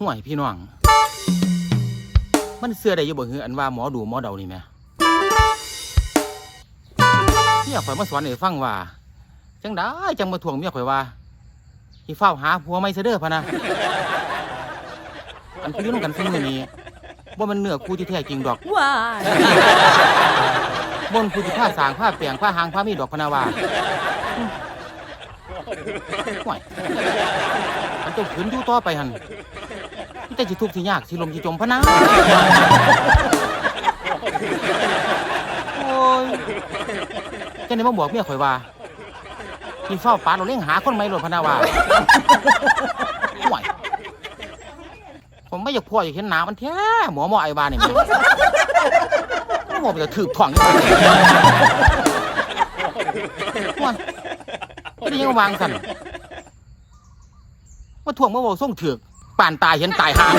ห่วยพี่น้อง มันเสื้อได้อยู่บ่คืออันว่าหมอดูหมอเดานี่แหม่เมียข่อยมาสอนให้ฟังว่า จังได้จังมาทวงเมียข่อยว่าสิเฝ้าวหาผัวไม่เสยเด้อพะนะอันคุยนำกันซุมื้อนี้บ่มันเนื้อคู่ที่แท้จริงดอกว้ายบนผู้ที่ผ้าสางผ้าเปียงผ้าหางผ้ามีดอกพะนาวาอืมห่วยมันเจะขืนอยู่ต่อไปหันนี่ แต่สิทุกข์สิยากสิลมสิจมพะนาโอ้ยแค่นี้มาบอกเมียข่อยว่าที่เฝ้าปาเราเล่งหาคนใหม่หลดพะนาวาห่วยผมไม่อยากพ่ออยากเห็นหนามันแท้หมอหมอไอ้บ้านนี่แม่หมอไปจะถือถ่องห่ว่าไม่ได้ยังวางสันว่าถ่วงมาบอกส่งถือก ป่านตายเห็นตายหาม